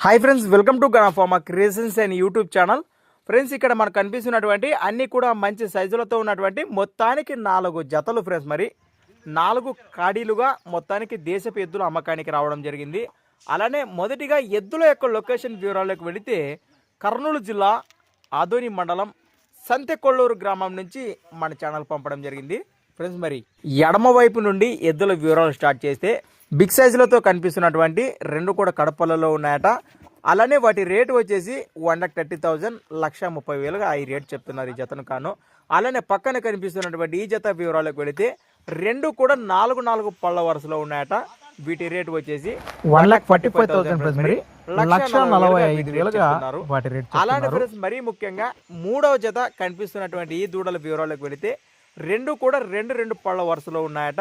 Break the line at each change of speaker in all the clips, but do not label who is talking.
Hi friends welcome to Ganapharma Creations and YouTube channel friends ఇక్కడ మనకు కనిపిస్తున్నటువంటి అన్నీ కూడా మంచి సైజులతో ఉన్నటువంటి మొత్తానికి నాలుగు జతలు ఫ్రెండ్స్ మరి. నాలుగు కాడీలుగా మొత్తానికి దేశపు ఎద్దులు అమ్మకానికి రావడం జరిగింది. అలానే మొదటిగా ఎద్దుల యొక్క లొకేషన్ వివరాలకు వెళితే కర్నూలు జిల్లా ఆదోని మండలం సంతెకొల్లూరు గ్రామం నుంచి మన ఛానల్ పంపడం జరిగింది. ఫ్రెండ్స్ మరి ఎడమవైపు నుండి ఎద్దుల వివరాలు స్టార్ట్ చేస్తే బిగ్ సైజులతో కనిపిస్తున్నటువంటి రెండు కూడా కడపలలో ఉన్నాయట. అలానే వాటి రేటు వచ్చేసి వన్ లాక్ థర్టీ థౌజండ్ లక్ష ముప్పై వేలుగా ఈ రేట్ చెప్తున్నారు ఈ జతను కాను. అలానే పక్కన కనిపిస్తున్నటువంటి ఈ జత వివరాలకు వెళితే రెండు కూడా నాలుగు నాలుగు పళ్ళ వరుసలో ఉన్నాయట. వీటి రేటు వచ్చేసి
one lakh forty five thousand మరి. లక్ష నలభై ఐదు వేలుగా
చెప్తున్నారు.
వాటి రేట్
అలానే ఫ్రెండ్స్ మరీ ముఖ్యంగా మూడవ జత కనిపిస్తున్నటువంటి ఈ దూడల వివరాలకు వెళితే రెండు కూడా రెండు రెండు పళ్ళ వరుసలో ఉన్నాయట.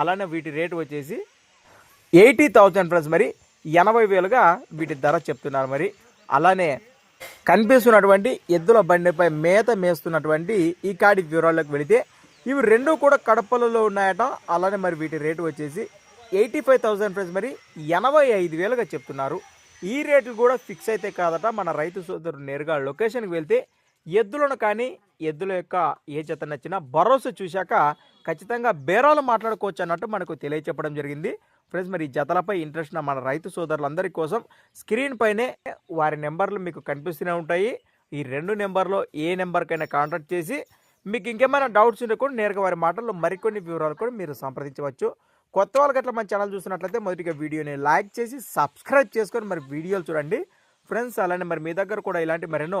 అలానే వీటి రేటు వచ్చేసి ఎయిటీ థౌజండ్ ఫ్రెండ్స్ మరి ఎనభై వేలుగా వీటి ధర చెప్తున్నారు మరి. అలానే కనిపిస్తున్నటువంటి ఎద్దుల బండిపై మేత మేస్తున్నటువంటి ఈ కాడి వివరాల్లోకి వెళితే ఇవి రెండు కూడా కడపలలో ఉన్నాయట. అలానే మరి వీటి రేటు వచ్చేసి ఎయిటీ ఫైవ్ థౌజండ్ ఫ్రెండ్స్ మరి ఎనభై ఐదు వేలుగా చెప్తున్నారు. ఈ రేట్లు కూడా ఫిక్స్ అయితే కాదట. మన రైతు సోదరుడు నేరుగా లొకేషన్కి వెళ్తే ఎద్దులను కానీ ఎద్దుల యొక్క ఏ జత నచ్చినా భరోసా చూశాక ఖచ్చితంగా బేరాలు మాట్లాడుకోవచ్చు అన్నట్టు మనకు తెలియచెప్పడం జరిగింది. ఫ్రెండ్స్ మరి జతలపై ఇంట్రెస్ట్ ఉన్న మన రైతు సోదరులందరి కోసం స్క్రీన్ పైనే వారి నెంబర్లు మీకు కనిపిస్తూనే ఉంటాయి. ఈ రెండు నెంబర్లో ఏ నెంబర్కైనా కాంటాక్ట్ చేసి మీకు ఇంకేమైనా డౌట్స్ ఉంటే కూడా నేరుగా వారి మాటల్లో మరికొన్ని వివరాలు కూడా మీరు సంప్రదించవచ్చు. కొత్త వాళ్ళకి అట్లా మన ఛానల్ చూసినట్లయితే మొదటిగా వీడియోని లైక్ చేసి సబ్స్క్రైబ్ చేసుకొని మరి వీడియోలు చూడండి. ఫ్రెండ్స్ అలానే మరి మీ దగ్గర కూడా ఇలాంటి మరెన్నో